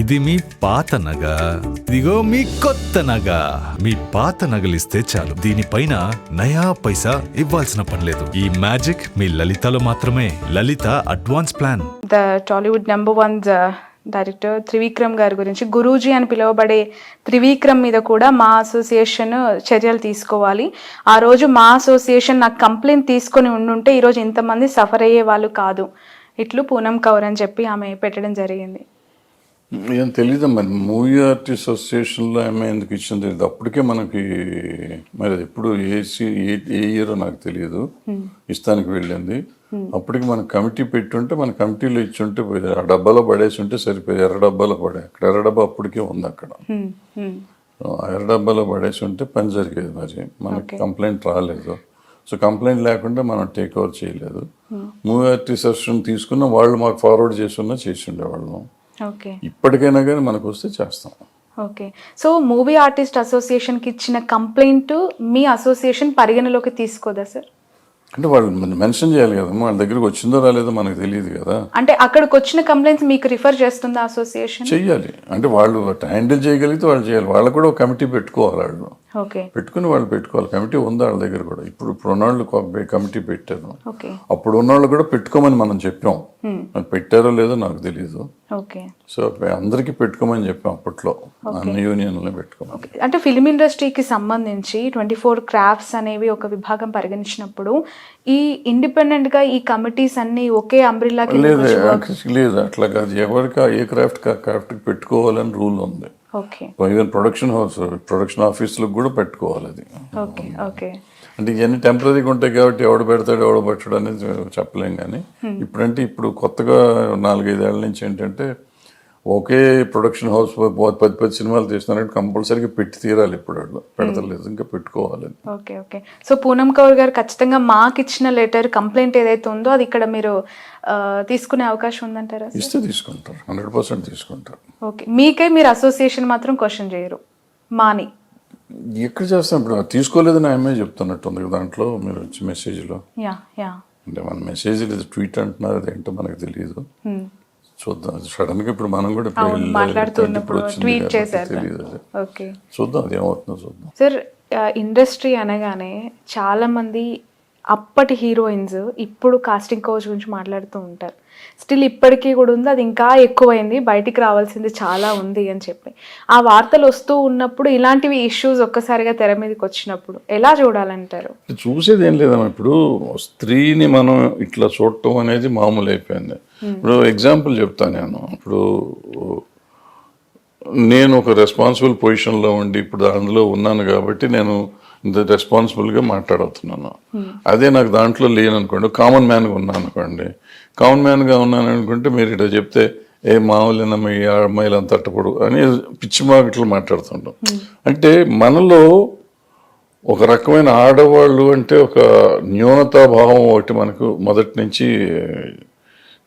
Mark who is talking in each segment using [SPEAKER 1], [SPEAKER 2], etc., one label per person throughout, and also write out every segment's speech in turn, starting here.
[SPEAKER 1] ఇది మీ పాత నగ. ఇదిగో మీ కొత్త నగ. మీ పాత నగలిస్తే చాలు. దీనిపైన నయా పైసా ఇవ్వాల్సిన పనిలేదు ఈ మ్యాజిక్ మీ లలితలో మాత్రమే. Lalitha advance plan.
[SPEAKER 2] The Tollywood number one director Trivikram గారి గురించి గురూజీ అని పిలువబడే త్రివిక్రమ్ మీద కూడా మా అసోసియేషన్ చర్యలు తీసుకోవాలి. ఆ రోజు మా అసోసియేషన్ నాకు కంప్లైంట్ తీసుకొని ఉండుంటే ఈరోజు ఇంతమంది సఫర్ అయ్యే వాళ్ళు కాదు. ఇట్లు పూనం కౌర్ అని చెప్పి ఆమె పెట్టడం జరిగింది.
[SPEAKER 3] ఏం తెలీదు మరి. మూవీ ఆర్టిస్ట్ అసోసియేషన్లో ఆమె ఎందుకు ఇచ్చింది తెలియదు అప్పటికే మనకి మరి ఎప్పుడు ఏ ఏ ఇయర్ నాకు తెలియదు ఇస్తానికి వెళ్ళింది. అప్పటికి మన కమిటీ పెట్టుంటే మన కమిటీలో ఇచ్చుంటే పోయేది. ఆ డబ్బాలో పడేసి ఉంటే సరిపోయేది. ఎర్ర డబ్బాలో పడే అక్కడ ఎర్ర డబ్బా అప్పటికే ఉంది అక్కడ. ఎర్ర డబ్బాలో పడేసి ఉంటే పని జరిగేది మరి. మనకి కంప్లైంట్ రాలేదు. సో కంప్లైంట్ లేకుండా మనం టేక్ ఓవర్ చేయలేదు. మూవీ ఆర్టిస్ట్ అసోసియేషన్ తీసుకున్న వాళ్ళు మాకు ఫార్వర్డ్ చేసి ఉన్నా చేసి ఉండేవాళ్ళం.
[SPEAKER 2] ఓకే.
[SPEAKER 3] ఇప్పటికైనా కానీ మనకు వస్తే చేస్తాం.
[SPEAKER 2] ఓకే. సో మూవీ ఆర్టిస్ట్ అసోసియేషన్కి ఇచ్చిన కంప్లైంట్ మీ అసోసియేషన్ పరిగణలోకి తీసుకోదా సార్?
[SPEAKER 3] అంటే వాళ్ళు మెన్షన్ చేయాలి కదా వాళ్ళ దగ్గరికి వచ్చిందో రాలేదో మనకు తెలియదు కదా.
[SPEAKER 2] అంటే అక్కడికి వచ్చిన కంప్లైంట్స్ మీకు రిఫర్ చేస్తుందా అసోసియేషన్?
[SPEAKER 3] చెయ్యాలి. అంటే వాళ్ళు హ్యాండిల్ చేయగలిగితే వాళ్ళు చేయాలి. వాళ్ళకు కూడా ఒక కమిటీ పెట్టుకోవాలి వాళ్ళు. పెట్టుకుని వాళ్ళు పెట్టుకోవాలి. కమిటీ ఉంది వాళ్ళ దగ్గర కూడా. ఇప్పుడు ఇప్పుడు ఉన్నవాళ్ళు కమిటీ పెట్టారు
[SPEAKER 2] ఓకే.
[SPEAKER 3] అప్పుడు ఉన్నవాళ్ళు కూడా పెట్టుకోమని మనం చెప్పాం. మరి పెట్టారో లేదో నాకు తెలియదు
[SPEAKER 2] ఓకే.
[SPEAKER 3] సో అందరికీ పెట్టుకోమని చెప్పాం అప్పట్లో. అన్ని యూనియన్లో పెట్టుకోమని.
[SPEAKER 2] అంటే ఫిలిం ఇండస్ట్రీకి సంబంధించి ట్వంటీ ఫోర్ క్రాఫ్ట్స్ అనేవి ఒక విభాగం పరిగణించినప్పుడు ఈ ఇండిపెండెంట్గా ఈ కమిటీస్ అన్ని ఒకే అంబ్రిల్లా
[SPEAKER 3] లేదు లేదు అట్లా కాదు. ఎవరికి ఏ క్రాఫ్ట్ క్రాఫ్ట్ పెట్టుకోవాలని రూల్ ఉంది. ఈవెన్ ప్రొడక్షన్ హౌస్ ప్రొడక్షన్ ఆఫీసులకు కూడా పెట్టుకోవాలి అది.
[SPEAKER 2] Okay okay.
[SPEAKER 3] అంటే ఇవన్నీ టెంపరీగా ఉంటాయి కాబట్టి ఎవడు పెడతాడు ఎవడు పెట్టాడు అనేది చెప్పలేం కానీ ఇప్పుడంటే ఇప్పుడు కొత్తగా నాలుగైదేళ్ళ నుంచి ఏంటంటే ఒకే ప్రొడక్షన్ హౌస్ పది పది సినిమాలు తీస్తున్నారంటే కంపల్సరీగా పెట్టి తీరాలి ఇప్పుడు వాళ్ళు. పెడతలేదు ఇంకా పెట్టుకోవాలి
[SPEAKER 2] okay okay. So Poonam Kaur గారు ఖచ్చితంగా మాకు ఇచ్చిన లెటర్ కంప్లైంట్ ఏదైతే ఉందో అది ఇక్కడ మీరు తీసుకునే అవకాశం ఉందంటారా
[SPEAKER 3] ఇస్తే తీసుకుంటారు హండ్రెడ్ పర్సెంట్ తీసుకుంటారు.
[SPEAKER 2] ఓకే. మీకై మీరు అసోసియేషన్ మాత్రం క్వశ్చన్ చేయరు. మాని.
[SPEAKER 3] ఎక్కడ చేస్తాం? ఇప్పుడు తీసుకోలేదని ఆమె చెప్తున్నట్టు ఉంది కదా దాంట్లో మీరు వచ్చి మెసేజ్లో
[SPEAKER 2] యా యా.
[SPEAKER 3] అంటే మన మెసేజ్ ట్వీట్ అంటున్నారు అదేంటో మనకు తెలియదు చూద్దాం సడన్గా ఇప్పుడు మనం కూడా
[SPEAKER 2] ట్వీట్ చేశారు
[SPEAKER 3] చూద్దాం అది ఏమవుతుందో చూద్దాం.
[SPEAKER 2] సార్ ఇండస్ట్రీ అనగానే చాలా మంది అప్పటి హీరోయిన్స్ ఇప్పుడు కాస్టింగ్ కోచ్ గురించి మాట్లాడుతూ ఉంటారు. స్టిల్ ఇప్పటికీ కూడా ఉంది. అది ఇంకా ఎక్కువైంది. బయటికి రావాల్సింది చాలా ఉంది అని చెప్పి. ఆ వార్తలు వస్తూ ఉన్నప్పుడు ఇలాంటివి ఇష్యూస్ ఒక్కసారిగా తెర మీదకి వచ్చినప్పుడు ఎలా చూడాలంటారు?
[SPEAKER 3] చూసేది ఏం లేదమ్మా. ఇప్పుడు స్త్రీని మనం ఇట్లా చూడటం అనేది మామూలు అయిపోయింది. ఇప్పుడు ఎగ్జాంపుల్ చెప్తాను నేను. ఇప్పుడు నేను ఒక రెస్పాన్సిబుల్ పొజిషన్లో ఉండి ఇప్పుడు అందులో ఉన్నాను కాబట్టి నేను రెస్పాన్సిబుల్గా మాట్లాడుతున్నాను. అదే నాకు దాంట్లో లేననుకోండి కామన్ మ్యాన్గా ఉన్నాను అనుకోండి కామన్ మ్యాన్గా ఉన్నాను అనుకుంటే మీరు ఇట్లా చెప్తే ఏ మామూలు ఈ అమ్మాయిలు అంత తట్టపడు అని పిచ్చి మాటలు మాట్లాడుతుంటాం. అంటే మనలో ఒక రకమైన ఆడవాళ్ళు అంటే ఒక న్యూనతా భావం ఒకటి మనకు మొదటి నుంచి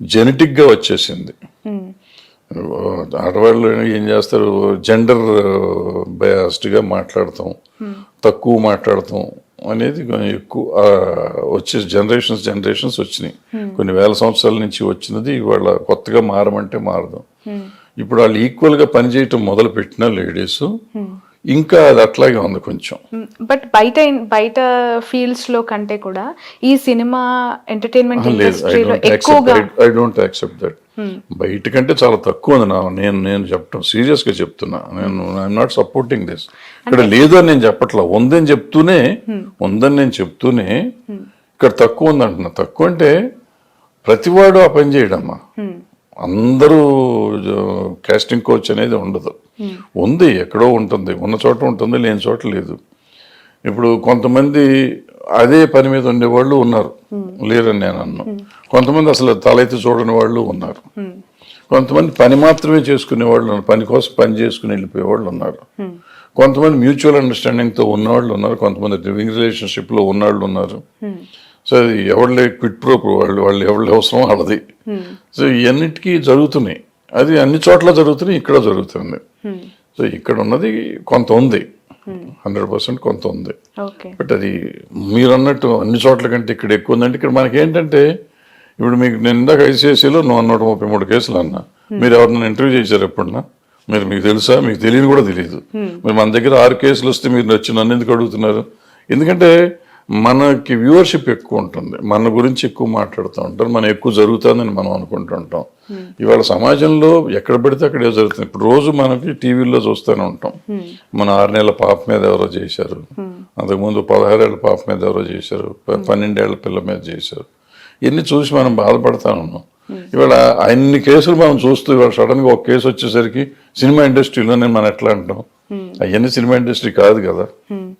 [SPEAKER 3] జెనెటిక్గా వచ్చేసింది. ఆడవాళ్ళు ఏం చేస్తారు? జెండర్ బయాస్డ్గా మాట్లాడతాం. తక్కువ మాట్లాడతాం అనేది కొంచెం ఎక్కువ వచ్చే జనరేషన్స్ జనరేషన్స్ వచ్చినాయి. కొన్ని వేల సంవత్సరాల నుంచి వచ్చినది ఇవాళ కొత్తగా మారమంటే మారదు. ఇప్పుడు వాళ్ళు ఈక్వల్గా పనిచేయటం మొదలు పెట్టిన లేడీస్ ఇంకా అది అట్లాగే ఉంది కొంచెం.
[SPEAKER 2] బట్ బయట బయట ఫీల్డ్స్లో కంటే కూడా ఈ సినిమా ఎంటర్టైన్మెంట్
[SPEAKER 3] ఐ
[SPEAKER 2] ఇండస్ట్రీలో
[SPEAKER 3] డోంట్
[SPEAKER 2] ఎక్కువగా
[SPEAKER 3] ఐ డోంట్ యాక్సెప్ట్ దట్ బయటకంటే చాలా తక్కువ ఉంది నా నేను నేను చెప్పటం సీరియస్గా చెప్తున్నా. నేను ఐఎమ్ నాట్ సపోర్టింగ్ దిస్ ఇక్కడ లేదని నేను చెప్పట్లా. ఉందని చెప్తూనే ఉందని నేను చెప్తూనే ఇక్కడ తక్కువ ఉంది అంటున్నా. తక్కువ అంటే ప్రతివాడు ఆ పని చేయడమ్మా. అందరూ కాస్టింగ్ కోచ్ అనేది ఉండదు. ఉంది ఎక్కడో ఉంటుంది. ఉన్న చోట ఉంటుంది లేని చోట లేదు. ఇప్పుడు కొంతమంది అదే పని మీద ఉండేవాళ్ళు ఉన్నారు. లేరని నేను అన్ను. కొంతమంది అసలు తలెత్తి చూడని వాళ్ళు ఉన్నారు. కొంతమంది పని మాత్రమే చేసుకునే వాళ్ళు ఉన్నారు. పని కోసం పని చేసుకుని వెళ్ళిపోయే వాళ్ళు ఉన్నారు. కొంతమంది మ్యూచువల్ అండర్స్టాండింగ్తో ఉన్నవాళ్ళు ఉన్నారు. కొంతమంది లివింగ్ రిలేషన్షిప్లో ఉన్నవాళ్ళు ఉన్నారు. సో అది ఎవరి క్విట్ ప్రో వాళ్ళు వాళ్ళు ఎవరి అవసరం వాళ్ళది. సో ఇవన్నిటికీ జరుగుతున్నాయి. అది అన్ని చోట్ల జరుగుతున్నాయి ఇక్కడ జరుగుతుంది సో ఇక్కడ ఉన్నది కొంత ఉంది. హండ్రెడ్ పర్సెంట్ కొంత ఉంది. బట్ అది మీరు అన్నట్టు అన్ని చోట్ల కంటే ఇక్కడ ఎక్కువ ఉందంటే ఇక్కడ మనకి ఏంటంటే ఇప్పుడు మీకు నేను ఇందాక ఐసీఐసీలో నూట ముప్పై మూడు కేసులు అన్నా. మీరు ఎవరినైనా ఇంటర్వ్యూ చేశారు ఎప్పుడన్నా? మీరు మీకు తెలుసా? మీకు తెలియని కూడా తెలియదు. మీరు మన దగ్గర ఆరు కేసులు వస్తే మీరు వచ్చి నన్ను ఎందుకు అడుగుతున్నారు? ఎందుకంటే మనకి వ్యూవర్షిప్ ఎక్కువ ఉంటుంది. మన గురించి ఎక్కువ మాట్లాడుతూ ఉంటారు. మనం ఎక్కువ జరుగుతుందని మనం అనుకుంటుంటాం ఇవాళ సమాజంలో ఎక్కడ పడితే అక్కడ ఏదో జరుగుతుంది. ఇప్పుడు రోజు మనకి టీవీల్లో చూస్తూనే ఉంటాం. మన ఆరు నెలల పాప మీద ఎవరో చేశారు. అంతకుముందు పదహారేళ్ళ పాప మీద ఎవరో చేశారు. పన్నెండేళ్ళ పిల్ల మీద చేశారు. ఇవన్నీ చూసి మనం బాధపడతా ఉన్నాం. ఇవాళ అన్ని కేసులు మనం చూస్తూ ఇవాళ సడన్గా ఒక కేసు వచ్చేసరికి సినిమా ఇండస్ట్రీలోనే మనం ఎట్లా అంటాం? అవన్నీ సినిమా ఇండస్ట్రీ కాదు కదా.